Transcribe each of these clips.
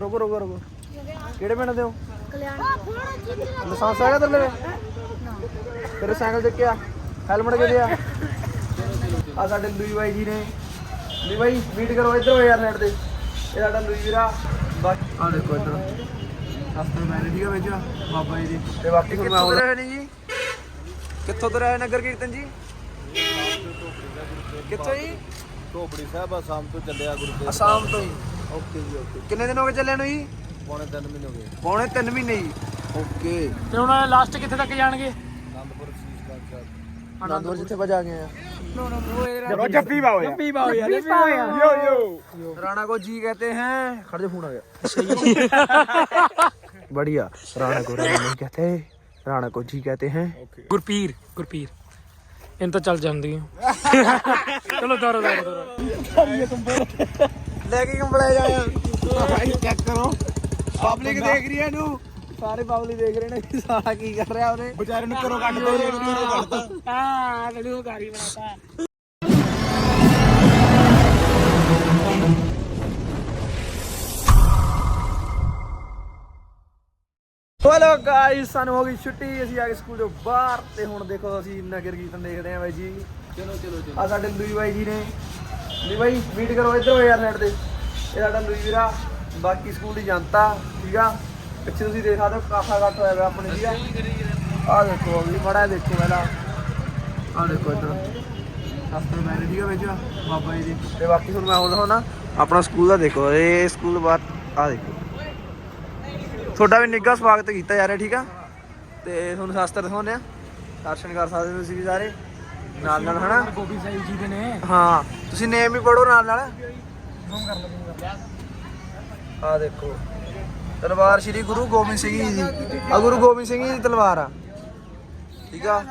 ਰੁਕੋ ਰੁਕੋ ਰੁਕੋ। ਕਿਹੜੇ ਪਿੰਡ ਦੇ ਹੋ? ਕਲਿਆਣ। ਲਾਇਸੈਂਸ ਹੈਗਾ ਤੇਰੇ ਲਵੇ ਤੇਰੇ ਸਾਈਕਲ ਚੱਕਿਆ ਹੈਲਮਟ ਕਿਹਦੇ ਆ? ਆ ਸਾਡੇ ਲੂਈ ਬਾਈ ਜੀ ਨੇ। ਲੂਈ ਬਾਈ ਮੀਟ ਕਰੋ ਇੱਧਰ ਹੋ ਯਾਰ ਸਾਈਡ ਤੇ। ਇਹ ਸਾਡਾ ਲੂਈ ਵੀਰਾ। ਬਸ ਆ ਦੇਖੋ ਇੱਧਰ। ਹਸਤੇ ਮੈਨੇ ਠੀਕ ਆ ਵਿੱਚ। ਬਾਬਾ ਜੀ ਦੀ। ਤੇ ਬਾਕੀ ਹੁਣ ਮੈਂ ਹੋ ਰਹੇ ਨੇ ਜੀ? ਕਿੱਥੋਂ ਤੋਂ ਰਹੇ ਨਗਰ ਕੀਰਤਨ ਜੀ? ਕਿੱਥੋਂ ਜੀ? ਢੋਬੜੀ ਸਾਹਿਬ ਆ ਸ਼ਾਮ ਤੋਂ ਚੱਲਿਆ ਗੁਰੂ ਅਸਾਮ ਤੋਂ ਹੀ। ਓਕੇ ਜੀ ਓਕੇ ਕਿੰਨੇ ਦਿਨ ਹੋ ਗਏ ਚੱਲਿਆਂ ਨੂੰ ਜੀ ਪੌਣੇ 3 ਮਹੀਨੇ ਹੋ ਗਏ ਪੌਣੇ 3 ਮਹੀਨੇ ਜੀ ਓਕੇ ਤੇ ਹੁਣ ਲਾਸਟ ਕਿੱਥੇ ਤੱਕ ਜਾਣਗੇ ਆਨੰਦਪੁਰ ਸੀਸ ਗੰਜ ਸਾਹਿਬ ਅਨੰਦਪੁਰ ਜਿੱਥੇ ਵਜਾ ਗਏ ਆ ਜੱਫੀ ਜੱਫੀ ਪਾਓ ਯਾਰ ਜੱਫੀ ਪਾਓ ਯਾਰ ਜੱਫੀ ਪਾਓ ਯਾਰ ਯੋ ਯੋ राणा को जी कहते हैं खड़े फोन आ गया बढ़िया राणा को राणा नहीं कहते राणा को जी कहते हैं ਗੁਰਪੀਰ ਗੁਰਪੀਰ ਇਹਨਾਂ ਤਾਂ ਚੱਲ ਜਾਂਦੀ ਹੈ ਚਲੋ ਦੋਰੋ ਦੋਰੋ ਲੈ ਕੇ ਕੰਬਲੇ ਜਾਇਆ? ਭਾਈ ਚੈੱਕ ਕਰੋ। ਪਬਲਿਕ ਦੇਖ ਰਹੀ ਹੈ ਇਹਨੂੰ। ਸਾਰੇ ਪਬਲਿਕ ਦੇਖ ਰਹੇ ਨੇ ਸਾਲਾ ਕੀ ਕਰ ਰਿਹਾ ਉਹਨੇ ਵਿਚਾਰੇ ਨੂੰ ਘਰੋਂ ਕੱਢ ਦੋ ਇਹਨੂੰ ਘਰੋਂ ਕੱਢਤਾ। ਹਾਂ ਇਹਨੂੰ ਗਾਰੀ ਬਣਾਤਾ। ਹੈਲੋ ਗਾਇਸ ਸਾਨੂੰ ਹੋ ਗਈ ਛੁੱਟੀ ਅਸੀਂ ਆ ਗਏ ਸਕੂਲ ਤੋਂ ਬਾਹਰ ਤੇ ਹੁਣ ਦੇਖੋ ਅਸੀਂ ਨਗਰ ਕੀਰਤਨ ਦੇਖਦੇ ਆਂ ਬਾਈ ਜੀ। ਚਲੋ ਚਲੋ ਚਲੋ। ਆ ਸਾਡੇ ਲੂਈ ਬਾਈ ਜੀ ਨੇ। ਲੂਈ ਬਾਈ ਮੀਟ ਕਰੋ ਇੱਧਰ ਹੋ ਯਾਰ ਸਾਈਡ ਤੇ। ਇਹ ਸਾਡਾ ਲੂਈ ਵੀਰਾ, ਬਾਕੀ ਸਕੂਲ ਦੀ ਜਨਤਾ, ਠੀਕ ਆ? ਪਿੱਛੇ ਤੁਸੀਂ ਦੇਖ ਸਕਦੇ ਹੋ ਕਾਫਾ ਘੱਟ ਹੋਇਆ ਪਿਆ ਆਪਣੇ ਠੀਕ ਆ ਆ ਦੇਖੋ ਵੀ ਮੜਾ ਦੇਖੋ ਪਹਿਲਾਂ। ਆ ਦੇਖੋ ਇੱਧਰ। ਹਸਤੇ ਮੈਨੇ ਠੀਕ ਆ ਵਿੱਚ। ਬਾਬਾ ਜੀ ਦੀ। ਤੇ ਬਾਕੀ ਹੁਣ ਮੈਂ ਹੁਣ ਦਿਖਾਉਣਾ। ਆਪਣਾ ਸਕੂਲ ਦਾ ਦੇਖੋ, ਇਹ ਸਕੂਲ ਬਾਹਰ ਆ ਦੇਖੋ। ਤੁਹਾਡਾ ਵੀ ਨਿੱਘਾ ਸਵਾਗਤ ਕੀਤਾ ਜਾ ਰਿਹਾ, ਠੀਕ ਆ? ਤੇ ਤੁਹਾਨੂੰ ਸ਼ਾਸਤਰ ਦਿਖਾਉਂਦੇ ਆ। ਦਰਸ਼ਨ ਕਰ ਸਕਦੇ ਹੋ ਤੁਸੀਂ ਵੀ ਸਾਰੇ। ਨਾਲ ਨਾਲ ਹਨਾ? ਗੋਬੀ ਸਾਹਿਬ ਜੀ ਦੇ ਨੇ। ਹਾਂ ਤੁਸੀਂ ਨੇਮ ਵੀ ਪੜੋ ਨਾਲ ਨਾਲ। ਆ ਦੇਖੋ ਤਲਵਾਰ ਸ਼੍ਰੀ ਗੁਰੂ ਗੋਬਿੰਦ ਸਿੰਘ ਜੀ ਦੀ। ਆ ਗੁਰੂ ਗੋਬਿੰਦ ਸਿੰਘ ਜੀ ਦੀ ਤਲਵਾਰ ਆ। ਠੀਕ ਆ?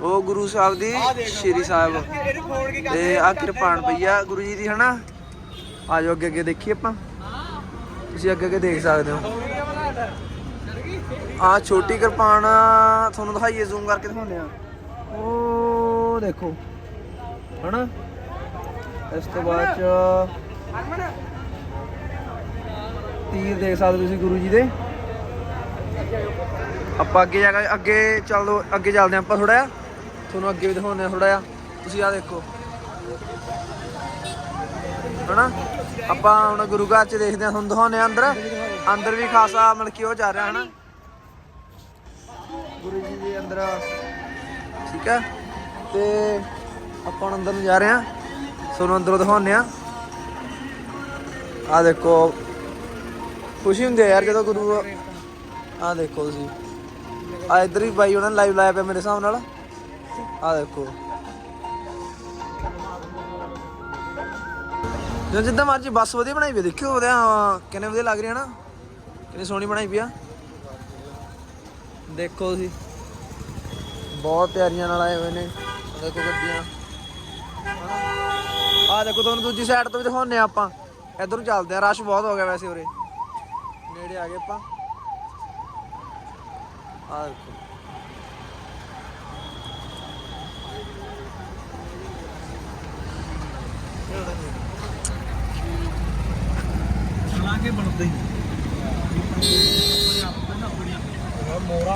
ਉਹ ਗੁਰੂ ਸਾਹਿਬ ਦੀ ਸ਼੍ਰੀ ਸਾਹਿਬ। ਤੇ ਆ। ਕਿਰਪਾਨ ਪਈ ਆ ਗੁਰੂ ਜੀ ਦੀ ਹਨਾ? ਆ ਜਾਓ ਅੱਗੇ ਅੱਗੇ ਦੇਖੀਏ ਆਪਾਂ। ਤੁਸੀਂ ਅੱਗੇ ਅੱਗੇ ਦੇਖ ਸਕਦੇ ਹੋ। ਆ ਛੋਟੀ ਕਿਰਪਾਨ ਤੁਹਾਨੂੰ ਦਿਖਾਈਏ ਜ਼ੂਮ ਕਰਕੇ ਦਿਖਾਉਂਦੇ ਆ। ਉਹ ਦੇਖੋ। ਹਨਾ? ਇਸ ਤੋਂ ਬਾਅਦ ਚ ਤੀਰ ਦੇਖ ਸਕਦੇ ਤੁਸੀਂ ਗੁਰੂ ਜੀ ਦੇ। ਆਪਾਂ ਅੱਗੇ ਜਾ ਕੇ ਅੱਗੇ ਚੱਲੋ ਅੱਗੇ ਚੱਲਦੇ ਹਾਂ ਆਪਾਂ ਥੋੜਾ ਜਿਹਾ। ਤੁਹਾਨੂੰ ਅੱਗੇ ਵੀ ਦਿਖਾਉਂਦੇ ਆ ਥੋੜਾ ਜਿਹਾ। ਤੁਸੀਂ ਆ ਦੇਖੋ। ਹਨਾ? ਆਪਾਂ ਹੁਣ ਗੁਰੂ ਘਰ ਚ ਦੇਖਦੇ ਹਾਂ, ਤੁਹਾਨੂੰ ਦਿਖਾਉਂਦੇ ਆ ਅੰਦਰ। ਅੰਦਰ ਵੀ ਖਾਸਾ ਮਤਲਬ ਕਿ ਉਹ ਜਾ ਰਿਹਾ, ਹਨਾ? ਗੁਰੂ ਜੀ ਦੇ ਅੰਦਰ ਠੀਕ ਆ? ਤੇ ਆਪਾਂ ਹੁਣ ਅੰਦਰ ਨੂੰ ਜਾ ਰਹੇ ਆ ਤੁਹਾਨੂੰ ਅੰਦਰੋਂ ਦਿਖਾਉਂਦੇ ਆ ਆ ਦੇਖੋ। ਖੁਸ਼ੀ ਹੁੰਦੀ ਆ ਯਾਰ ਜਦੋਂ ਗੁਰੂ ਆ ਦੇਖੋ ਤੁਸੀਂ। ਆ ਇੱਧਰ ਵੀ ਬਾਈ ਉਹਨਾਂ ਨੇ ਲਾਈਵ ਲਾਇਆ ਪਿਆ ਮੇਰੇ ਹਿਸਾਬ ਨਾਲ। ਆ ਦੇਖੋ। ਜਦੋਂ ਜਿੱਦਾਂ ਮਰਜ਼ੀ ਬੱਸ ਵਧੀਆ ਬਣਾਈ ਪਈ ਦੇਖਿਓ ਉਹਦੇ ਕਿੰਨੇ ਵਧੀਆ ਲੱਗ ਰਿਹਾ ਨਾ। ਕਿੰਨੀ ਸੋਹਣੀ ਬਣਾਈ ਪਈ ਆ। ਦੇਖੋ ਤੁਸੀਂ। ਬਹੁਤ ਤਿਆਰੀਆਂ ਨਾਲ ਆਏ ਹੋਏ ਨੇ। ਦੇਖੋ ਗੱਡੀਆਂ। ਆ ਦੇਖੋ, ਤੁਹਾਨੂੰ ਦੂਜੀ ਸਾਈਡ ਤੋਂ ਵੀ ਦਿਖਾਉਂਦੇ ਆ ਆਪਾਂ। ਇੱਧਰ ਚੱਲਦੇ ਆ ਰਸ਼ ਬਹੁਤ ਹੋ ਗਿਆ ਵੈਸੇ ਉਰੇ। ਨੇੜੇ ਆ ਗਏ ਆਪਾਂ। ਆ ਦੇਖੋ।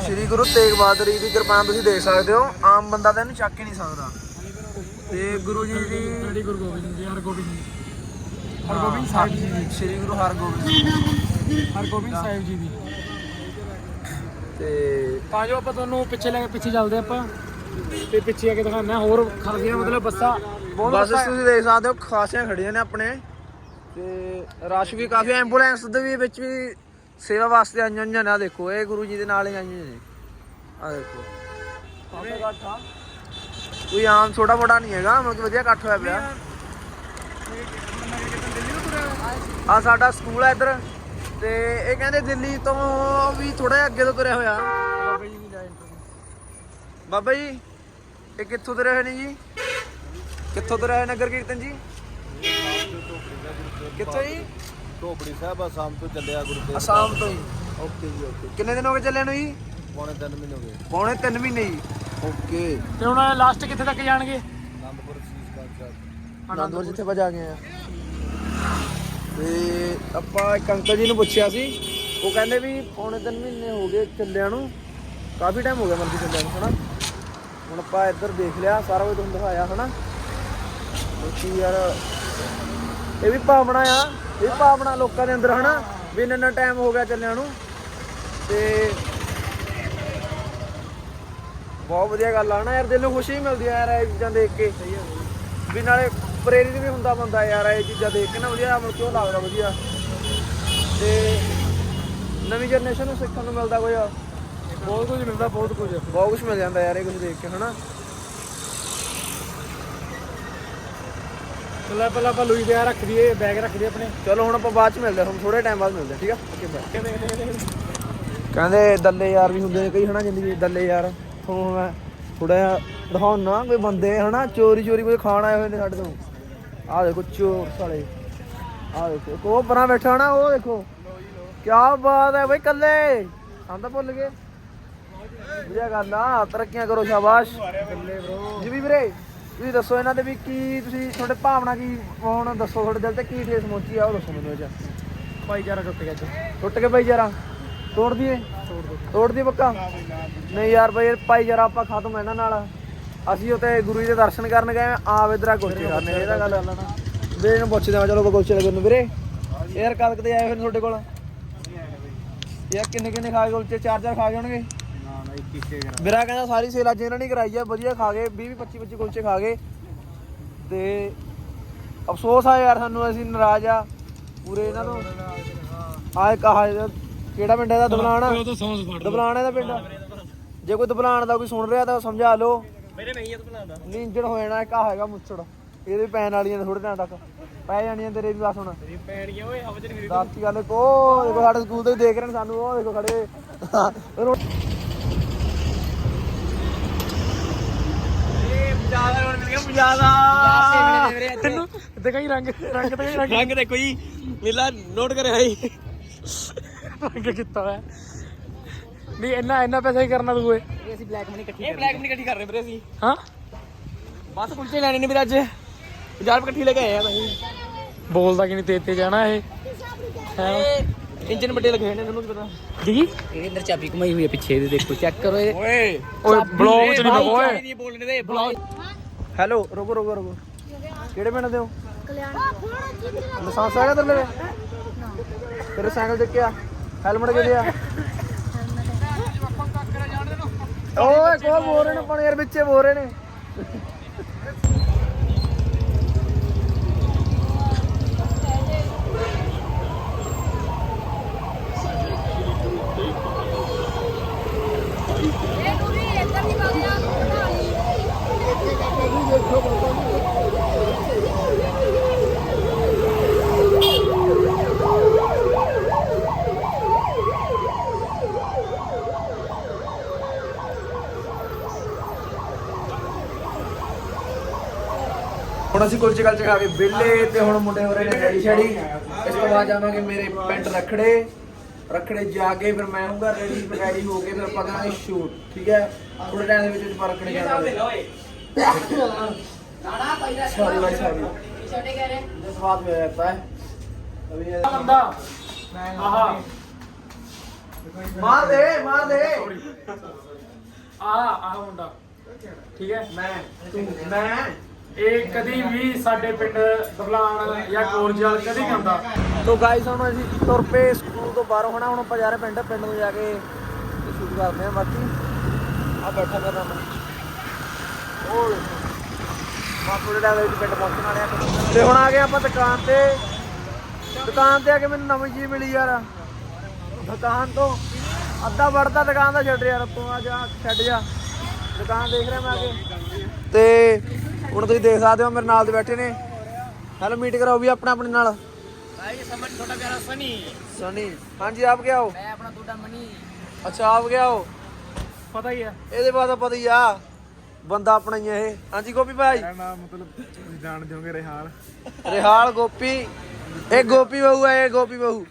ਸ਼੍ਰੀ ਗੁਰੂ ਤੇਗ ਬਹਾਦਰ ਜੀ ਦੀ ਕਿਰਪਾਨ ਤੁਸੀਂ ਦੇਖ ਸਕਦੇ ਹੋ। ਆਮ ਬੰਦਾ ਤਾਂ ਇਹਨੂੰ ਚੱਕ ਹੀ ਨਹੀਂ ਸਕਦਾ। ਤੇ ਗੁਰੂ ਜੀ ਦੀ ਜਿਹੜੀ ਗੁਰੂ ਗੋਬਿੰਦ ਜੀ ਹਰਗੋਬਿੰਦ ਜੀ। ਹਰਗੋਬਿੰਦ ਸਾਹਿਬ ਜੀ ਦੀ। ਸ਼੍ਰੀ ਗੁਰੂ ਹਰਗੋਬਿੰਦ ਸਿੰਘ ਹਰਗੋਬਿੰਦ ਸਾਹਿਬ ਜੀ ਦੀ। ਤੇ ਤਾਂ ਜੋ ਆਪਾਂ ਤੁਹਾਨੂੰ ਪਿੱਛੇ ਲੈ ਕੇ ਪਿੱਛੇ ਚੱਲਦੇ ਆਪਾਂ। ਤੇ ਪਿੱਛੇ ਆ ਕੇ ਦਿਖਾਉਂਦੇ ਹੋਰ ਖੜਦੀਆਂ ਮਤਲਬ ਬੱਸਾਂ। ਬਹੁਤ ਬਸ ਬੱਸਾਂ- ਤੁਸੀਂ ਦੇਖ ਸਕਦੇ ਹੋ ਖਾਸੀਆਂ ਖੜੀਆਂ ਨੇ ਆਪਣੇ। ਤੇ ਰਸ਼ ਵੀ ਕਾਫੀ ਐਂਬੂਲੈਂਸ ਦੇ ਵੀ ਵਿੱਚ ਵੀ ਸੇਵਾ ਵਾਸਤੇ ਆਈਆਂ ਹੋਈਆਂ ਨੇ ਦੇਖੋ ਇਹ ਗੁਰੂ ਜੀ ਦੇ ਨਾਲ ਹੀ ਆਈਆਂ ਨੇ। ਆ ਦੇਖੋ। ਇਕੱਠ ਕੋਈ ਆਮ ਛੋਟਾ ਮੋਟਾ ਨਹੀਂ ਹੈਗਾ ਮਤਲਬ ਵਧੀਆ ਇਕੱਠ ਹੋਇਆ ਪਿਆ। ਆ ਸਾਡਾ ਸਕੂਲ ਹੈ ਇੱਧਰ ਤੇ ਇਹ ਕਹਿੰਦੇ ਦਿੱਲੀ ਤੋਂ ਵੀ ਥੋੜਾ ਜਿਹਾ ਅੱਗੇ ਤੋਂ ਤੁਰਿਆ ਹੋਇਆ। ਬਾਬਾ ਜੀ ਇਹ ਕਿੱਥੋਂ ਤੁਰੇ ਹੋਏ ਨੇ ਜੀ? ਕਿੱਥੋਂ ਤੁਰੇ ਹੋਏ ਨਗਰ ਕੀਰਤਨ ਜੀ? ਕਿੱਥੋਂ ਜੀ? ਢੋਬੜੀ ਸਾਹਿਬ ਆ ਸ਼ਾਮ ਤੋਂ ਚੱਲਿਆ ਗੁਰੂ ਅਸਾਮ ਤੋਂ ਹੀ। ਓਕੇ ਜੀ ਓਕੇ। ਕਿੰਨੇ ਦਿਨ ਹੋ ਗਏ ਚੱਲਿਆਂ ਨੂੰ ਜੀ? ਪੌਣੇ 3 ਮਹੀਨੇ ਹੋ ਗਏ। ਪੌਣੇ 3 ਮਹੀਨੇ ਜੀ ਓਕੇ। ਤੇ ਹੁਣ ਲਾਸਟ ਕਿੱਥੇ ਤੱਕ ਜਾਣਗੇ? ਆਨੰਦਪੁਰ ਸੀਸ ਗੰਜ ਸਾਹਿਬ। ਅਨੰਦਪੁਰ ਜਿੱਥੇ ਵਜਾ ਗਏ ਆ। ਤੇ ਆਪਾਂ ਇੱਕ ਅੰਕਲ ਜੀ ਨੂੰ ਪੁੱਛਿਆ ਸੀ। ਉਹ ਕਹਿੰਦੇ ਵੀ ਪੌਣੇ ਤਿੰਨ ਮਹੀਨੇ ਹੋ ਗਏ ਚੱਲਿਆਂ ਨੂੰ। ਕਾਫੀ ਟਾਈਮ ਹੋ ਗਿਆ ਮਰਦੀ ਚੱਲਿਆਂ ਨੂੰ ਹਨਾ? ਹੁਣ ਆਪਾਂ ਇੱਧਰ ਦੇਖ ਲਿਆ ਸਾਰਾ ਕੁਝ ਤੁਹਾਨੂੰ ਦਿਖਾਇਆ ਹਨਾ? ਬਾਕੀ ਯਾਰ ਇਹ ਵੀ ਭਾਵਨਾ ਆ। ਇਹ ਭਾਵਨਾ ਲੋਕਾਂ ਦੇ ਅੰਦਰ ਹਨਾ ਵੀ ਇੰਨਾ ਟਾਈਮ ਹੋ ਗਿਆ ਚੱਲਿਆਂ ਨੂੰ। ਤੇ ਬਹੁਤ ਵਧੀਆ ਗੱਲ ਆ ਨਾ ਯਾਰ ਦਿਲ ਨੂੰ ਖੁਸ਼ੀ ਮਿਲਦੀ ਆ ਯਾਰ ਇਹ ਚੀਜ਼ਾਂ ਦੇਖ ਕੇ। ਵੀ ਨਾਲੇ ਪ੍ਰੇਰਿਤ ਵੀ ਹੁੰਦਾ ਬੰਦਾ ਯਾਰ ਇਹ ਚੀਜ਼ਾਂ ਦੇਖ ਕੇ ਨਾ ਵਧੀਆ ਮਤਲਬ ਕਿਉਂ ਲੱਗਦਾ ਵਧੀਆ। ਤੇ ਨਵੀਂ ਜਨਰੇਸ਼ਨ ਨੂੰ ਸਿੱਖਣ ਨੂੰ ਮਿਲਦਾ ਕੋਈ ਬਹੁਤ ਕੁਝ ਮਿਲਦਾ ਬਹੁਤ ਕੁਝ। ਬਹੁਤ ਕੁਝ ਮਿਲ ਜਾਂਦਾ ਯਾਰ ਇਹ ਕੁਝ ਦੇਖ ਕੇ ਹਨਾ? ਪਹਿਲਾਂ ਪਹਿਲਾਂ ਆਪਾਂ ਲੂਈ ਦੇ ਰੱਖ ਦਈਏ ਬੈਗ ਰੱਖ ਦਈਏ ਆਪਣੇ। ਚਲੋ ਹੁਣ ਆਪਾਂ ਬਾਅਦ ਚ ਮਿਲਦੇ ਹਾਂ ਹੁਣ ਥੋੜੇ ਟਾਈਮ ਬਾਅਦ ਮਿਲਦੇ ਹਾਂ, ਠੀਕ ਆ? ਓਕੇ ਬਾਏ ਕਹਿੰਦੇ ਦੱਲੇ ਯਾਰ ਵੀ ਹੁੰਦੇ ਨੇ ਕਈ ਹਨਾ ਜ਼ਿੰਦਗੀ ਦੱਲੇ ਯਾਰ। ਤੁਹਾਨੂੰ ਮੈਂ ਥੋੜਾ ਜਿਹਾ ਦਿਖਾਉਣਾ ਕੋਈ ਬੰਦੇ ਹਨਾ ਚੋਰੀ ਚੋਰੀ ਕੋਈ ਖਾਣ ਆਏ ਹੋਏ ਨੇ ਸਾਡੇ ਤੋਂ। ਆਹ ਦੇਖੋ ਚੋਰ ਸਾਲੇ। ਆਹ ਦੇਖੋ ਇੱਕ ਉਹ ਪਰਾਂ ਬੈਠਾ ਨਾ ਉਹ ਦੇਖੋ। ਕੀ ਬਾਤ ਹੈ ਬਈ ਕੱਲੇ ਹਾਂ ਤਾਂ ਭੁੱਲ ਗਏ। ਵਧੀਆ ਗੱਲ ਆ ਤਰੱਕੀਆਂ ਕਰੋ ਸ਼ਾਬਾਸ਼। ਜੀ ਵੀ ਵੀਰੇ। ਤੁਸੀਂ ਦੱਸੋ ਇਹਨਾਂ ਦੇ ਵੀ ਕੀ ਤੁਸੀਂ ਤੁਹਾਡੇ ਭਾਵਨਾ ਕੀ ਹੁਣ ਦੱਸੋ ਤੁਹਾਡੇ ਦਿਲ ਤੇ ਕੀ ਠੇਸ ਮੋਚੀ ਆ ਉਹ ਦੱਸੋ ਮੈਨੂੰ 'ਚ ਭਾਈਚਾਰਾ ਟੁੱਟ ਗਿਆ ਅੱਜ ਟੁੱਟ ਕੇ ਭਾਈ ਜਰਾ ਤੋੜ ਦਈਏ? ਤੋੜ ਦਈਏ ਪੱਕਾ? ਨਹੀਂ ਯਾਰ ਭਾਈ ਭਾਈ ਜਰਾ ਆਪਾਂ ਖਤਮ ਇਹਨਾਂ ਨਾਲ। ਅਸੀਂ ਉਤੇ ਗੁਰੂ ਜੀ ਦੇ ਦਰਸ਼ਨ ਕਰਨ ਗਏ ਆ ਆਪ ਇਧਰ ਕੁਲਚੇ ਕਰਨੇ ਇਹਦਾ ਗੱਲ ਨਾ। ਵੀਰੇ ਨੂੰ ਪੁੱਛਦੇ ਆ ਚਲੋ ਕੁਲਚੇ ਲੱਗਣ ਨੂੰ ਵੀਰੇ। ਯਾਰ ਕਦ ਕਦੇ ਆਏ ਫਿਰ ਤੁਹਾਡੇ ਕੋਲ। ਯਾਰ ਕਿੰਨੇ ਕਿੰਨੇ ਖਾ ਗਏ ਕੁਲਚੇ ਚਾਰ ਚਾਰ ਖਾ ਗਏ ਹੋਣਗੇ ਨਾ ਨਾ 21 ਗ੍ਰਾਮ ਮੇਰਾ ਕਹਿੰਦਾ ਸਾਰੀ ਸੇਲ ਅੱਜ ਇਹਨਾਂ ਨੇ ਕਰਾਈ ਆ ਵਧੀਆ ਖਾ ਗਏ 20 25 25 ਕੁਲਚੇ ਖਾ ਗਏ। ਤੇ ਅਫਸੋਸ ਆ ਯਾਰ ਸਾਨੂੰ ਅਸੀਂ ਨਾਰਾਜ਼ ਆ। ਪੂਰੇ ਇਹਨਾਂ ਤੋਂ। ਆਏ ਕਹਾ ਕਿਹੜਾ ਪਿੰਡ ਇਹਦਾ? ਦਬਲਾਣ ਤਾਂ ਦਬਲਾਣ ਇਹਦਾ ਪਿੰਡ। ਜੇ ਕੋਈ ਦਬਲਾਣ ਦਾ ਕੋਈ ਸੁਣ ਰਿਹਾ ਤਾਂ ਸਮਝਾ ਲਓ। ਮੇਰੇ ਨਹੀਂ ਇਹ ਤਾਂ ਨਹੀਂ ਇੰਜਣ ਹੋ ਜਾਣਾ ਇੱਕ ਆਹ ਹੈਗਾ ਮੁੱਛੜ। ਇਹਦੇ ਪੈਣ ਵਾਲੀਆਂ ਥੋੜੇ ਟਾਈਮ ਤੱਕ। ਪੈ ਜਾਣੀਆਂ ਤੇਰੇ ਵੀ ਬਸ ਹੁਣ। ਤੇਰੀ ਪੈਣੀਆਂ ਓਏ ਹਵਜ ਨਹੀਂ ਦਾਤੀ ਗੱਲ ਕੋ ਦੇਖੋ ਸਾਡੇ ਸਕੂਲ ਦੇ ਦੇਖ ਰਹੇ ਨੇ ਸਾਨੂੰ। ਉਹ ਦੇਖੋ ਖੜੇ। ਰੋ- ਤੈਨੂੰ ਤੇ ਕਈ ਰੰਗ ਰੰਗ ਤੇ ਕਈ ਰੰਗ। ਰੰਗ ਦੇਖੋ ਜੀ ਨੀਲਾ ਨੋਟ ਕਰਿਆ ਜੀ ਰੰਗ ਕੀਤਾ ਹੋਇਆ। ਨਹੀਂ ਇੰਨਾ ਇੰਨਾ ਪੈਸਾ ਹੀ ਕਰਨਾ ਤੂੰ ਏ ਇਹ ਅਸੀਂ ਬਲੈਕ ਮਨੀ ਇਕੱਠੀ ਇਹ ਬਲੈਕ ਮਨੀ ਇਕੱਠੀ ਕਰ ਰਹੇ ਵੀਰੇ ਅਸੀਂ। ਹਾਂ? ਬਸ ਕੁਲਚੇ ਲੈਣੇ ਨੇ ਵੀਰੇ ਅੱਜ। 50 ਰੁਪਏ ਇਕੱਠੀ ਲੈ ਕੇ ਆਏ ਆ ਭਾਈ ਬੋਲਦਾ ਕਿ ਨਹੀਂ ਤੇ ਤੇ ਜਾਣਾ ਇਹ। ਹੈ? ਇੰਜਨ ਵੱਡੇ ਲੱਗੇ ਹੋਏ ਨੇ ਤੁਹਾਨੂੰ ਕੀ ਪਤਾ? ਜੀ ਇਹਦੇ ਅੰਦਰ ਚਾਬੀ ਘੁਮਾਈ ਹੋਈ ਹੈ ਪਿੱਛੇ ਇਹਦੇ ਦੇਖੋ ਚੈੱਕ ਕਰੋ ਇਹ। ਓਏ। ਓਏ ਬਲੌਗ ਚ ਨਹੀਂ ਬਗੋ ਓਏ। ਨਹੀਂ ਬੋਲਣੇ ਦੇ ਬਲੌਗ ਹੈਲੋ ਰੁਕੋ ਰੁਕੋ ਰੁਕੋ। ਕਿਹੜੇ ਪਿੰਡ ਦੇ ਹੋ? ਕਲਿਆਣ ਲਾਇਸੈਂਸ ਹੈਗਾ ਤੇਰੇ ਤੇਰੇ ਸਾਈਕਲ ਤੇ ਕਿਆ ਹੈਲਮਟ ਕਿਹਦੇ ਆ? ਓਏ ਕੋ ਬੋਲ ਰਹੇ ਨੇ ਪਣ ਯਾਰ ਵਿੱਚੇ ਬੋਲ ਰਹੇ ਨੇ। ਹੁਣ ਅਸੀਂ ਕੁਲਚੇ ਕਲਚੇ ਖਾ ਕੇ ਵਿਹਲੇ ਤੇ ਹੁਣ ਮੁੰਡੇ ਹੋ ਰਹੇ ਨੇ ਰੈਡੀ ਸ਼ੈਡੀ ਇਸ ਤੋਂ ਬਾਅਦ ਜਾਵਾਂਗੇ ਮੇਰੇ ਪਿੰਡ ਰਖੜੇ। ਰਖੜੇ ਜਾ ਕੇ ਫਿਰ ਮੈਂ ਹੂੰਗਾ ਰੈਡੀ ਰੈਡੀ ਹੋ ਕੇ ਫਿਰ ਆਪਾਂ ਕਰਾਂਗੇ ਸ਼ੂਟ ਠੀਕ ਹੈ? ਥੋੜੇ ਟਾਈਮ ਦੇ ਵਿੱਚ ਆਪਾਂ ਰਖੜੇ ਜਾਣਾ ਨਾਣਾ ਪਹਿਲਾਂ ਸੌਰੀ ਬਾਈ ਸੌਰੀ ਛੋਟੇ ਕਹਿ ਰਹੇ ਜਿਸ ਬਾਤ ਮੇਰਾ ਰਹਿਤਾ ਹੈ ਅਭੀ ਇਹ ਬੰਦਾ ਆਹਾ। ਮਾਰ ਦੇ ਮਾਰ ਦੇ। ਆ ਆ ਮੁੰਡਾ। ਠੀਕ ਹੈ? ਮੈਂ ਤੂੰ ਮੈਂ। ਇਹ ਕਦੀ ਵੀ ਸਾਡੇ ਪਿੰਡ ਬਰਲਾਨ ਜਾਂ ਕੋਰਜਲ ਕਦੀ ਨਹੀਂ ਆਉਂਦਾ। ਸੋ ਗਾਇਸ ਹੁਣ ਅਸੀਂ ਤੁਰ ਸਕੂਲ ਤੋਂ ਬਾਹਰੋਂ ਹਣਾ ਹੁਣ ਆਪਾਂ ਜਾ ਪਿੰਡ ਪਿੰਡ ਨੂੰ ਜਾ ਕੇ ਸ਼ੂਟ ਕਰਦੇ ਆ ਬਾਕੀ। ਆ ਬੈਠਾ ਕਰਨਾ ਮੈਂ। ਹੋਰ ਮਾਪੂੜੇ ਦਾ ਵੀ ਪਿੰਡ ਪਹੁੰਚਣ ਵਾਲੇ ਆ। ਤੇ ਹੁਣ ਆ ਗਏ ਆਪਾਂ ਦੁਕਾਨ ਤੇ। ਦੁਕਾਨ ਤੇ ਆ ਕੇ ਮੈਨੂੰ ਨਵੀਂ ਚੀਜ਼ ਮਿਲੀ ਯਾਰ। ਦੁਕਾਨ ਤੋਂ ਅੱਧਾ ਵੜਦਾ ਦੁਕਾਨ ਦਾ ਛੱਡ ਯਾਰ ਤੂੰ ਆ ਜਾ, ਛੱਡ ਜਾ। ਦੁਕਾਨ ਦੇਖ ਰਿਹਾ ਮੈਂ ਆ ਕੇ। ਤੇ ਹੁਣ ਤੁਸੀਂ ਦੇਖ ਸਕਦੇ ਹੋ ਮੇਰੇ ਨਾਲ ਦੇ ਬੈਠੇ ਨੇ। ਹੈਲੋ ਮੀਟ ਕਰਾਓ ਵੀ ਆਪਣਾ ਆਪਣੇ ਨਾਲ। ਭਾਈ ਸਮਝ ਛੋਟਾ ਪਿਆਰਾ ਸਨੀ। ਸਨੀ ਹਾਂਜੀ ਆਪ ਗਿਆ ਹੋ? ਮੈਂ ਆਪਣਾ ਟੂਟਾ ਮਨੀ। ਅੱਛਾ ਆਪ ਗਿਆ ਹੋ? ਪਤਾ ਹੀ ਹੈ ਇਹਦੇ ਬਾਅਦ ਤਾਂ ਪਤਾ ਹੀ ਆ। ਬੰਦਾ ਆਪਣਾ ਹੀ ਆ ਇਹ। ਹਾਂਜੀ ਗੋਪੀ ਭਾਈ। ਨਾਮ ਮਤਲਬ ਜਾਣ ਦਿਓਗੇ ਰਿਹਾਲ। ਰਿਹਾਲ ਗੋਪੀ। ਇਹ ਗੋਪੀ ਬਹੂ ਹੈ ਇਹ ਗੋਪੀ ਬਹੂ।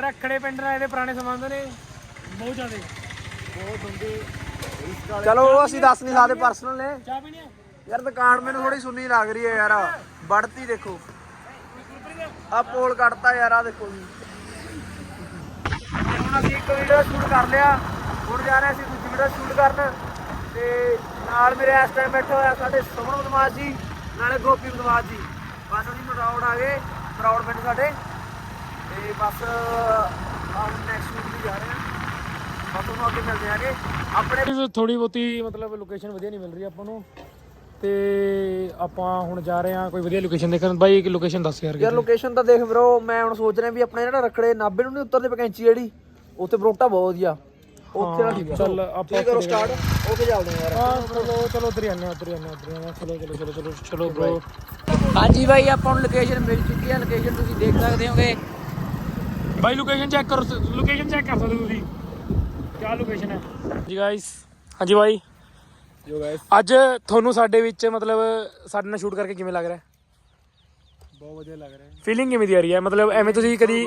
ਰੱਖੜੇ ਪਿੰਡ ਨਾਲ ਇਹਦੇ ਪੁਰਾਣੇ ਸੰਬੰਧ ਨੇ। ਬਹੁਤ ਜ਼ਿਆਦੇ। ਚਲੋ ਉਹ ਅਸੀਂ ਦੱਸ ਨਹੀਂ ਸਕਦੇ ਪਰਸਨਲ ਨੇ। ਚਾਹ ਪੀਣੀ ਹੈ ਯਾਰ ਦੁਕਾਨ ਮੈਨੂੰ ਥੋੜੀ ਸੁੰਨੀ ਲੱਗ ਰਹੀ ਹੈ ਯਾਰ। ਵੜਤੀ ਦੇਖੋ। ਆ ਪੋਲ ਕੱਟਤਾ ਯਾਰ ਆ ਦੇਖੋ ਜੀ। ਹੁਣ ਅਸੀਂ ਇੱਕ ਵੀਡੀਓ ਸ਼ੂਟ ਕਰ ਲਿਆ। ਹੁਣ ਜਾ ਰਹੇ ਅਸੀਂ ਦੂਜੀ ਵੀਡੀਓ ਸ਼ੂਟ ਕਰਨ। ਤੇ ਨਾਲ ਮੇਰੇ ਇਸ ਟਾਈਮ ਬੈਠੇ ਹੋਇਆ ਸਾਡੇ ਸੁਮਨ ਬਦਮਾਸ਼ ਜੀ, ਨਾਲੇ ਗੋਪੀ ਬਦਮਾਸ਼ ਜੀ। ਬਸ ਅਸੀਂ ਮਰੌੜ ਆ ਗਏ ਮਰੌੜ ਪਿੰਡ ਸਾਡੇ। ਤੇ ਬਸ ਹੁਣ ਨੈਕਸਟ ਸ਼ੂਟ ਵੀ ਜਾ ਰਹੇ ਹਾਂ ਬਸ ਤੁਹਾਨੂੰ ਅੱਗੇ ਮਿਲਦੇ ਆਗੇ ਆਪਣੇ ਥੋੜੀ ਬਹੁਤੀ ਮਤਲਬ ਲੋਕੇਸ਼ਨ ਵਧੀਆ ਨਹੀਂ ਮਿਲ ਰਹੀ ਆਪਾਂ ਨੂੰ। ਤੇ ਆਪਾਂ ਹੁਣ ਜਾ ਰਹੇ ਹਾਂ ਕੋਈ ਵਧੀਆ ਲੋਕੇਸ਼ਨ ਦੇਖਣ। ਬਾਈ ਇੱਕ ਲੋਕੇਸ਼ਨ ਦੱਸ ਯਾਰ ਯਾਰ ਲੋਕੇਸ਼ਨ ਤਾਂ ਦੇਖ ਬ్రో ਮੈਂ ਹੁਣ ਸੋਚ ਰਿਹਾ ਵੀ ਆਪਣੇ ਜਿਹੜਾ ਰਖੜੇ ਨਾਬੇ ਨੂੰ ਨਹੀਂ ਉੱਤਰਦੇ ਪਕੈਂਚੀ ਜਿਹੜੀ ਉੱਥੇ ਬਰੋਟਾ ਬਹੁਤ ਵਧੀਆ। ਉੱਥੇ ਨਾਲ ਠੀਕ ਆ। ਚੱਲ ਆਪਾਂ ਠੀਕ ਕਰੋ ਸਟਾਰਟ ਉੱਥੇ ਚੱਲਦੇ ਹਾਂ ਯਾਰ ਹਾਂ ਚਲੋ ਚਲੋ ਉਧਰ ਹੀ ਆਨੇ ਉਧਰ ਹੀ ਆਨੇ ਉਧਰ ਹੀ ਆਨੇ ਚਲੋ ਚਲੋ ਚਲੋ ਚਲੋ ਚਲੋ ਬ్రో ਹਾਂਜੀ ਬਾਈ ਆਪਾਂ ਨੂੰ ਲੋਕੇਸ਼ਨ ਮਿਲ ਚੁੱਕੀ ਹੈ ਲੋਕੇਸ਼ਨ ਤੁਸੀਂ ਦੇਖ ਸਕਦੇ ਹੋਗੇ। ਬਾਈ ਲੋਕੇਸ਼ਨ ਚੈੱਕ ਕਰੋ ਲੋਕੇਸ਼ਨ ਚੈੱਕ ਕਰ ਸਕਦੇ ਹੋ ਤੁਸੀਂ। ਕੀ ਲੋਕੇਸ਼ਨ ਹੈ? ਜੀ ਗਾਇਸ ਹਾਂਜੀ ਬਾਈ। ਜੋ ਗਾਇਸ ਅੱਜ ਤੁਹਾਨੂੰ ਸਾਡੇ ਵਿੱਚ ਮਤਲਬ ਸਾਡੇ ਨਾਲ ਸ਼ੂਟ ਕਰਕੇ ਕਿਵੇਂ ਲੱਗ ਰਿਹਾ? ਬਹੁਤ ਵਧੀਆ ਲੱਗ ਰਿਹਾ। ਫੀਲਿੰਗ ਕਿਵੇਂ ਦੀ ਆ ਰਹੀ ਹੈ? ਮਤਲਬ ਐਵੇਂ ਤੁਸੀਂ ਕਦੀ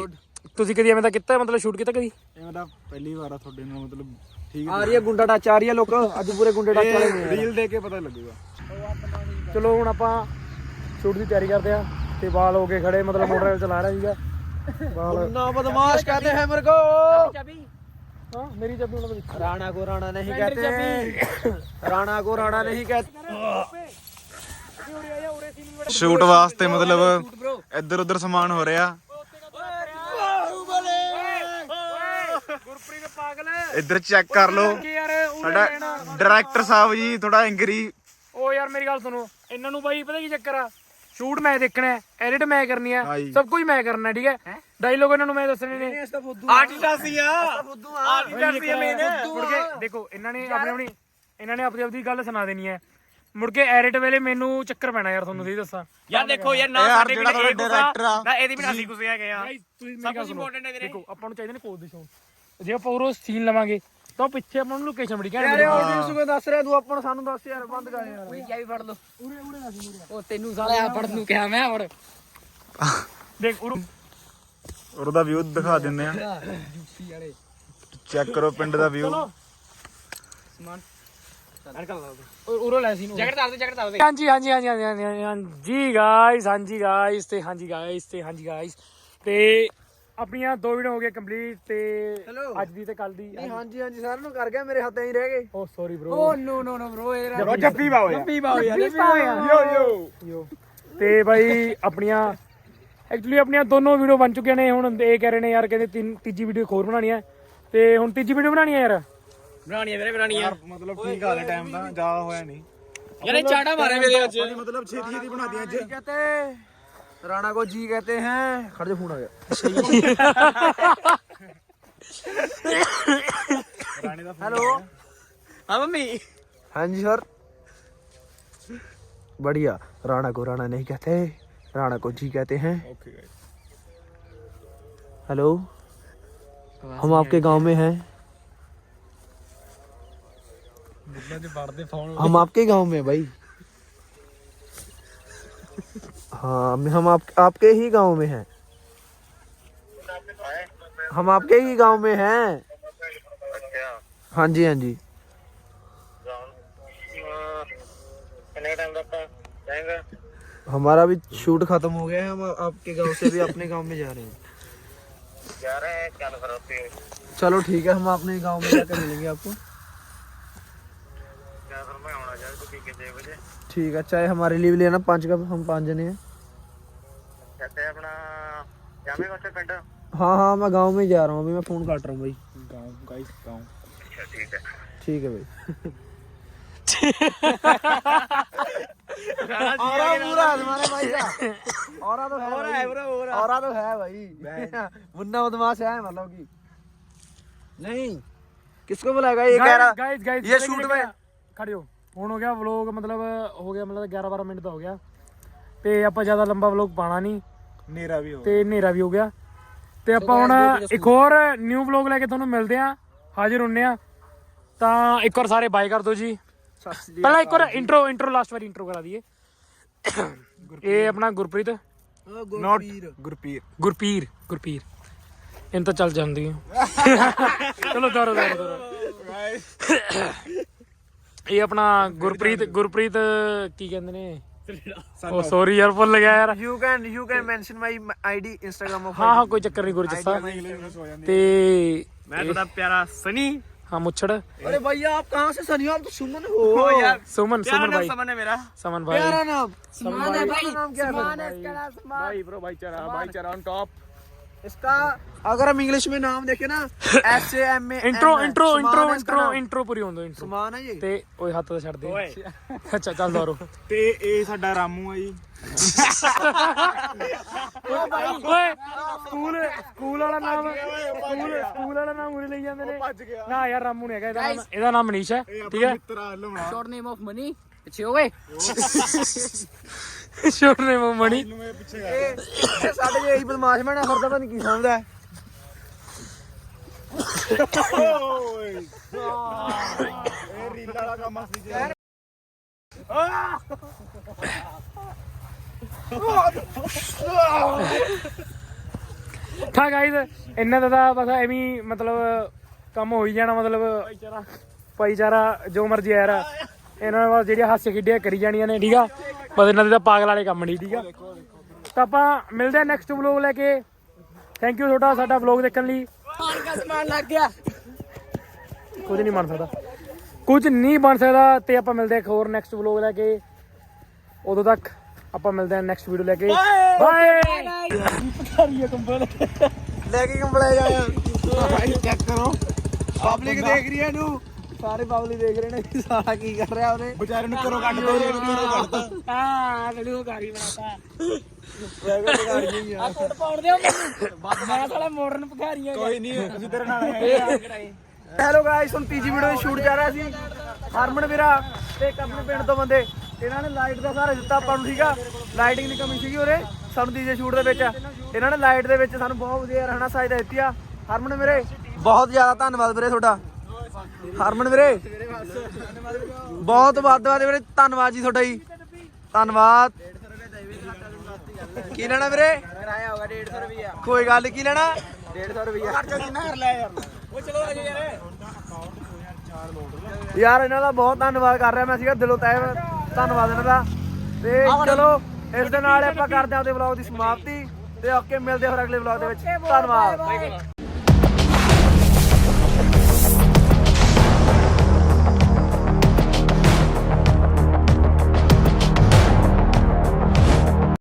ਤੁਸੀਂ ਕਦੀ ਐਵੇਂ ਦਾ ਕੀਤਾ ਮਤਲਬ ਸ਼ੂਟ ਕੀਤਾ ਕਦੀ? ਇਹ ਮੇਰਾ ਪਹਿਲੀ ਵਾਰ ਆ ਤੁਹਾਡੇ ਨਾਲ ਮਤਲਬ ਠੀਕ ਆ ਰਹੀ ਹੈ ਗੁੰਡਾ ਟੱਚ ਆ ਰਹੀ ਹੈ ਲੋਕ। ਅੱਜ ਪੂਰੇ ਗੁੰਡੇ ਟੱਚ ਵਾਲੇ ਨੇ ਯਾਰ। ਰੀਲ ਦੇ ਕੇ ਪਤਾ ਲੱਗੂਗਾ। ਚਲੋ ਹੁਣ ਆਪਾਂ ਸ਼ੂਟ ਦੀ ਤਿਆਰੀ ਕਰਦੇ ਆ ਤੇ ਬਾਲ ਹੋ ਕੇ ਖੜੇ ਮਤਲਬ ਮੋਟਰਸਾਈਕਲ ਚਲਾ ਰਿਹਾ ਸੀਗਾ। ਬਾਲ ਨਾ ਬਦਮਾਸ਼ ਕਹਤੇ ਹੈ ਮੇਰੇ ਕੋ ਹਾਂ ਮੇਰੀ ਚਾਬੀ ਉਹਨਾਂ ਦੇ ਵਿੱਚ राणा को राणा नहीं कहते राणा को राणा नहीं कहते ਸ਼ੂਟ ਵਾਸਤੇ ਮਤਲਬ ਇੱਧਰ ਉੱਧਰ ਸਮਾਨ ਹੋ ਰਿਹਾ ਗੁਰਪ੍ਰੀਤ ਪਾਗਲ ਇੱਧਰ ਚੈੱਕ ਕਰ ਲਓ ਕਿ ਯਾਰ ਸਾਡਾ ਡਾਇਰੈਕਟਰ ਸਾਹਿਬ ਜੀ ਥੋੜਾ ਐਂਗਰੀ ਉਹ ਯਾਰ ਮੇਰੀ ਗੱਲ ਸੁਣੋ ਇਹਨਾਂ ਨੂੰ ਬਾਈ ਪਤਾ ਕੀ ਚੱਕਰ ਆ ਸ਼ੂਟ ਮੈਂ ਦੇਖਣਾ ਹੈ ਐਡਿਟ ਮੈਂ ਕਰਨੀ ਆ ਹਾਂਜੀ। ਸਭ ਕੁਝ ਮੈਂ ਕਰਨਾ ਹੈ, ਠੀਕ ਹੈ? ਡਾਇਲੋਗ ਇਹਨਾਂ ਨੂੰ ਮੈਂ ਦੱਸਣੇ ਨੇ। ਆਰਟਿਸਟ ਸੀ ਆ। ਆਰਟਿਸਟ ਸੀ ਮੇਨ ਮੁੜ ਕੇ ਦੇਖੋ ਇਹਨਾਂ ਨੇ ਆਪਣੀ ਆਪਣੀ ਇਹਨਾਂ ਨੇ ਆਪਣੀ ਆਪਣੀ ਗੱਲ ਸੁਣਾ ਦੇਣੀ ਹੈ। ਮੁੜ ਕੇ ਐਡਿਟ ਵੇਲੇ ਮੈਨੂੰ ਚੱਕਰ ਪੈਣਾ ਯਾਰ ਤੁਹਾਨੂੰ ਸਹੀ ਦੱਸਾਂ। ਯਾਰ ਦੇਖੋ ਯਾਰ ਨਾ ਯਾਰ, ਸਾਡੇ ਜਿਹੜਾ ਵੀ ਇਹ ਤੁਹਾਡਾ director ਆ, ਗੁੱਸਾ ਨਾ ਇਹਦੀ ਵੀ ਅਸੀਂ ਗੁੱਸੇ ਹੈਗੇ ਆ। ਸਭ ਕੁਝ ਇੰਪੋਰਟੈਂਟ ਹੈ ਵੀਰੇ। ਦੇਖੋ ਆਪਾਂ ਨੂੰ ਚਾਹੀਦੇ ਨੇ ਕੋਲ ਦੇ ਸ਼ੌਟ ਜੇ ਆਪਾਂ ਉਹ ਸੀਨ ਲਵਾਂਗੇ ਤਾਂ ਪਿੱਛੇ ਆਪਾਂ ਨੂੰ ਲੋਕੇਸ਼ਨ ਬੜੀ ਘੈਂਟ ਯਾਰ ਮਿਲੀ। ਆਡੀਅנס ਨੂੰ ਦੱਸ ਰਿਹਾ ਤੂੰ ਆਪਾਂ ਨੂੰ ਸਾਨੂੰ ਦੱਸ ਯਾਰ ਬੰਦ ਕਰ ਯਾਰ। ਕੋਈ ਵੀ ਫੜ ਲੋ ਉਰੇ ਉਰੇ ਨਾ ਉਹ ਤੈਨੂੰ ਸਾਲਿਆ ਫੜ ਨੂੰ ਕਿਹਾ ਮੈਂ ਫੜ ਦੇਖ ਉਰ ਔਰ ਉਹਦਾ ਵਿਊ ਦਿਖਾ ਦਿੰਦੇ ਆ ਜੁੱਤੀ ਵਾਲੇ। ਚੈੱਕ ਕਰੋ ਪਿੰਡ ਦਾ ਵਿਊ ਸਮਾਨ। ਉਰ- ਉਰੋਂ ਲੈ ਸੀ ਨੂੰ। ਜੈਕਟ ਤਾਰ ਦੇ ਜੈਕਟ ਤਾਰ ਦੇ ਹਾਂਜੀ ਹਾਂਜੀ ਹਾਂਜੀ ਹਾਂਜੀ ਹਾਂਜੀ, ਹਾਂਜੀ ਹਾਂਜੀ ਗਾਇਸ ਹਾਂਜੀ ਗਾਇਸ ਤੇ ਹਾਂਜੀ ਗਾਇਸ ਤੇ ਹਾਂਜੀ ਗਾਇਸ ਤੇ ਆਪਣੀਆਂ ਦੋ ਵੀਡੀਓ ਹੋ ਗਈਆਂ ਕੰਪਲੀਟ ਤੇ ਅੱਜ ਦੀ ਤੇ ਕੱਲ ਦੀ। ਨਹੀਂ ਹਾਂਜੀ ਹਾਂਜੀ ਸਾਰਿਆਂ ਨੂੰ ਕਰ ਗਿਆ ਮੇਰੇ ਹੱਥਾਂ ਹੀ ਰਹਿ ਗਏ। ਓ sorry bro oh no no no bro ਇਹ ਜੱਫੀ- ਜੱਫੀ ਪਾਓ ਯਾਰ। ਜੱਫੀ ਪਾਓ ਯਾਰ ਜੱਫੀ ਪਾਓ। ਯਾਰ। ਯੋ ਯੋ। ਯੋ। ਤੇ ਬਾਈ ਆਪਣੀਆਂ ਐਕਚੁਅਲੀ ਆਪਣੀਆਂ ਦੋਨੋਂ ਵੀਡੀਓ ਬਣ ਚੁੱਕੀਆਂ ਨੇ। ਹੁਣ ਇਹ ਕਹਿ ਰਹੇ ਨੇ ਯਾਰ ਕਹਿੰਦੇ ਤਿੰਨ ਤੀਜੀ ਵੀਡੀਓ ਇੱਕ ਹੋਰ ਹੈ ਤੇ ਹੁਣ ਤੀਜੀ ਵੀਡੀਓ ਬਣਾਉਣੀ ਹੈ ਯਾਰ? ਬਣਾਣੀਆਂ ਵੀਰੇ ਬਣਾਣੀਆਂ ਮਤਲਬ ਠੀਕ ਹਾਲੇ ਟਾਈਮ ਦਾ ਜ਼ਿਆਦਾ ਹੋਇਆ ਨਹੀਂ। ਯਾਰ ਇਹ ਚਾੜਾ ਮਾਰਿਆ ਮੇਰੇ ਅੱਜ। ਮਤਲਬ ਛੇਤੀ ਛੇਤੀ ਬਣਾ ਦਿਆਂ ਅੱਜ। ਤੇ राणा को जी कहते हैं खड़े फ़ोन आ गया। हेलो। हाँ मम्मी। हाँ जी सर। बढ़िया। राणा को राणा नहीं कहते राणा को जी कहते हैं। हेलो। हम आपके गाँव में हैं। हम आपके गाँव में भाई। हाँ हम आप, आपके ही गाँव में हैं। हम आपके ही गाँव में हैं। हाँ जी हाँ जी। हमारा भी शूट खत्म हो गया है। हम आपके गाँव से भी अपने गाँव में जा रहे हैं। जा रहे हैं है चलो ठीक है हम अपने गाँव में जाकर मिलेंगे आपको। ठीक है चाय हमारे लिए भी लेना पाँच कप हम पाँच जने हैं। हाँ हाँ मैं गाँव में ही जा रहा हूँ अभी मैं फ़ोन काट रहा हूँ भाई। गाँव गाइस गाँव। ठीक है। भाई। औरा पूरा हमारे भाई औरा तो है है पूरा औरा तो है भाई। मुन्ना बदमाश है मतलब कि। नहीं। किसको बुलाएगा? ये कह रहा ये शूट में। खड़े हो। ਹੁਣ ਹੋ ਗਿਆ ਵਲੌਗ ਮਤਲਬ ਹੋ ਗਿਆ ਮਤਲਬ 11 12 ਮਿੰਟ ਦਾ ਹੋ ਗਿਆ। ਤੇ ਆਪਾਂ ਜ਼ਿਆਦਾ ਲੰਬਾ ਵਲੌਗ ਪਾਣਾ ਨਹੀਂ। ਨੇਰਾ ਵੀ ਹੋ ਤੇ ਹਨੇਰਾ ਵੀ ਹੋ ਗਿਆ। ਤੇ ਆਪਾਂ ਹੁਣ ਇੱਕ ਹੋਰ ਨਿਊ ਵਲੌਗ ਲੈ ਕੇ ਤੁਹਾਨੂੰ ਮਿਲਦੇ ਆ ਹਾਜ਼ਰ ਹੁੰਨੇ ਆ ਤਾਂ ਇੱਕ ਵਾਰ ਸਾਰੇ ਬਾਏ ਕਰ ਦਿਓ ਜੀ। ਪਹਿਲਾਂ ਇੱਕ ਵਾਰ ਇੰਟਰੋ ਇੰਟਰੋ ਲਾਸਟ ਵਾਰੀ ਇੰਟਰੋ ਕਰਾ ਦਈਏ। ਇਹ ਆਪਣਾ ਗੁਰਪ੍ਰੀਤ। ਨਾਟ ਗੁਰਪੀਰ ਗੁਰਪੀਰ ਗੁਰਪੀਰ ਇਹਨਾਂ ਤਾਂ ਚੱਲ ਜਾਂਦੀ ਆ। ਚਲੋ ਦੋਰੋ ਦੋਰੋ ਦੋਰੋ ਇਹ ਆਪਣਾ ਗੁਰਪ੍ਰੀਤ ਗੁਰਪ੍ਰੀਤ ਕੀ ਕਹਿੰਦੇ ਨੇ ਉਹ ਸੌਰੀ ਯਾਰ ਭੁੱਲ ਗਿਆ ਯਾਰ you can you can mention my ID Instagram of ਹਾਂ ਹਾਂ ਕੋਈ ਚੱਕਰ ਨਹੀਂ ਗੁਰ ਜੱਸਾ ਤੇ ਮੈਂ ਤੁਹਾਡਾ ਪਿਆਰਾ ਸਨੀ ਹਾਂ ਮੁੱਛੜ अरे भैया आप कहाँ से सनी हो? आप तो सुमन हो यार ਸੁਮਨ ਪਿਆਰਾ ਸੁਮਨ ਨਾਮ ਭਾਈ ਸਮਨ ਹੈ ਮੇਰਾ ਸਮਨ ਭਾਈ प्यारा नाम समान है भाई नाम क्या है समान है इसका नाम समान ਭਾਈ bro ਭਾਈਚਾਰਾ ਭਾਈਚਾਰਾ ਔਨ ਟਾਪ इसका अगर हम इंग्लिश में नाम देखें ना S A M A intro intro intro intro intro Puri ਹੁੰਦੋ intro समान है ये ਤੇ ਓਏ ਹੱਥ ਤਾਂ ਛੱਡ ਦੇ ਅੱਛਾ ਚੱਲ ਦੋਰੋ ਤੇ ਇਹ ਸਾਡਾ ਰਾਮੂ ਆ ਜੀ ਓਏ ਸਕੂਲ ਸਕੂਲ ਵਾਲਾ ਨਾਮ ਸਕੂਲ ਸਕੂਲ ਵਾਲਾ ਨਾਮ ਉਰੇ ਲਈ ਜਾਂਦੇ ਨੇ ਨਾ ਯਾਰ ਰਾਮੂ ਨੇ ਹੈਗਾ ਇਹਦਾ ਨਾਮ ਇਹਦਾ ਨਾਮ ਮਨੀਸ਼ ਹੈ ਠੀਕ ਹੈ ਮਿੱਤਰਾ ਲਮਣਾ शॉर्ट नेम ऑफ मनी पीछे हो गए ਛੋਟ ਨੇ ਮਣੀ। ਇਹ ਸਾਡੇ ਜੇ ਇਹੀ ਬਦਮਾਸ਼ ਬਣਾ ਫਿਰਦਾ ਪਤਾ ਨਹੀਂ ਕੀ ਸਮਝਦਾ ਹੈ। ਓਏ। ਇਹ ਰੀਲ ਵਾਲਾ ਕੰਮ ਅਸਲੀ ਜੀ। ਠਾ ਗਾਈਜ਼ ਇਹਨਾਂ ਦਾ ਤਾਂ ਬਸ ਐਵੇਂ ਹੀ ਮਤਲਬ ਕੰਮ ਹੋਈ ਜਾਣਾ ਮਤਲਬ ਭਾਈਚਾਰਾ। ਜੋ ਮਰਜ਼ੀ ਯਾਰ। ਇਹਨਾਂ ਨੇ ਬਸ ਜਿਹੜੀਆਂ ਹਾਸੇ ਖੇਡੀਆਂ ਕਰੀ ਜਾਣੀਆਂ ਨੇ ਠੀਕ ਆ? ਬਸ ਇਹਨਾਂ ਦੇ ਤਾਂ ਪਾਗਲ ਵਾਲੇ ਕੰਮ ਨਹੀਂ ਠੀਕ ਆ? ਤਾਂ ਆਪਾਂ ਮਿਲਦੇ ਆ ਨੈਕਸਟ ਵਲੋਗ ਲੈ ਕੇ। ਥੈਂਕ ਯੂ ਤੁਹਾਡਾ ਸਾਡਾ ਵਲੋਗ ਦੇਖਣ ਲਈ। ਮਾਰ ਸਮਾਨ ਲੱਗ ਗਿਆ। ਕੁਝ ਨਹੀਂ ਬਣ ਸਕਦਾ। ਕੁਝ ਨਹੀਂ ਬਣ ਸਕਦਾ ਤੇ ਆਪਾਂ ਮਿਲਦੇ ਆ ਇੱਕ ਹੋਰ ਨੈਕਸਟ ਵਲੋਗ ਲੈ ਕੇ। ਉਦੋਂ ਤੱਕ ਆਪਾਂ ਮਿਲਦੇ ਆ ਨੈਕਸਟ ਵੀਡੀਓ ਲੈ ਕੇ। ਬਾਏ ਪਟਾਰੀਆ ਕੰਬਲ ਲੈ ਕੇ ਕੰਬਲੇ ਜਾਇਆ ਚੈੱਕ ਕਰੋ। ਪਬਲਿਕ ਦੇਖ ਰਹੀ ਹੈ ਇਹਨੂੰ। ਸਾਰੇ ਪਬਲਿਕ ਦੇਖ ਰਹੇ ਨੇ ਕਿ ਸਾਲਾ ਕੀ ਕਰ ਰਿਹਾ ਉਹਨੇ ਵਿਚਾਰੇ ਨੂੰ ਘਰੋਂ ਕੱਢ ਦੇ ਇਹਨੂੰ ਘਰੋਂ ਕੱਢਤਾ ਹਾਂ ਮੈਨੂੰ ਗਾੜੀ ਬਣਾਤਾ ਪ੍ਰੈਗਟ ਕਰ ਗਈ ਆ ਕੋਟ ਪਾਉਣ ਦਿਓ ਮੈਨੂੰ ਮੈਂ ਸਾਲਾ ਮਾਡਰਨ ਭਖਾਰੀਆਂ ਕੋਈ ਨਹੀਂ ਅਸੀਂ ਤੇਰੇ ਨਾਲ ਆਏ ਹੈਲੋ ਗਾਇਸ ਹੁਣ ਤੀਜੀ ਵੀਡੀਓ ਸ਼ੂਟ ਜਾ ਰਿਹਾ ਸੀ ਹਰਮਨ ਵੀਰਾ ਤੇ ਇੱਕ ਆਪਣੇ ਪਿੰਡ ਤੋਂ ਬੰਦੇ ਇਹਨਾਂ ਨੇ ਲਾਈਟ ਦਾ ਸਹਾਰਾ ਦਿੱਤਾ ਆਪਾਂ ਨੂੰ ਠੀਕ ਆ ਲਾਈਟਿੰਗ ਦੀ ਕਮੀ ਸੀਗੀ ਉਰੇ ਸਾਨੂੰ ਡੀਜੇ ਸ਼ੂਟ ਦੇ ਵਿੱਚ ਇਹਨਾਂ ਨੇ ਲਾਈਟ ਦੇ ਵਿੱਚ ਸਾਨੂੰ ਬਹੁਤ ਵਧੀਆ ਰਹਿਣਾ ਸਹਾਇਤਾ ਦਿੱਤੀ ਆ ਹਰਮਨ ਮੇਰੇ ਬਹੁਤ ਜ਼ਿਆਦਾ ਧੰਨਵਾਦ ਵੀਰੇ ਤੁਹਾਡਾ ਹਰਮਨ ਵੀਰੇ। ਬਹੁਤ ਵੱਧ ਵੱਧ ਵੀਰੇ, ਧੰਨਵਾਦ ਜੀ ਤੁਹਾਡਾ ਜੀ। ਧੰਨਵਾਦ। ਕੀ ਲੈਣਾ ਵੀਰੇ? ਕਿਰਾਇਆ ਹੋਗਾ 150 ਰੁਪਿਆ ਕੋਈ ਗੱਲ ਕੀ ਲੈਣਾ? 150 ਰੁਪਿਆ ਖਰਚਾ ਕਿੰਨਾ ਕਰ ਲਿਆ ਯਾਰ ਉਹ ਚਲੋ ਆ ਯਾਰ ਯਾਰ ਇਹਨਾਂ ਦਾ ਬਹੁਤ ਧੰਨਵਾਦ ਕਰ ਰਿਹਾ ਮੈਂ ਸੀਗਾ, ਦਿਲੋਂ ਤਹਿ ਧੰਨਵਾਦ ਇਹਨਾਂ ਦਾ। ਤੇ ਚਲੋ, ਇਸ ਦੇ ਨਾਲ ਆਪਾਂ ਕਰਦੇ ਹਾਂ ਆਪਦੇ ਵਲੌਗ ਦੀ ਸਮਾਪਤੀ। ਤੇ ਓਕੇ, ਮਿਲਦੇ ਹਾਂ ਫਿਰ ਅਗਲੇ ਵਲੌਗ ਦੇ ਵਿੱਚ। ਧੰਨਵਾਦ।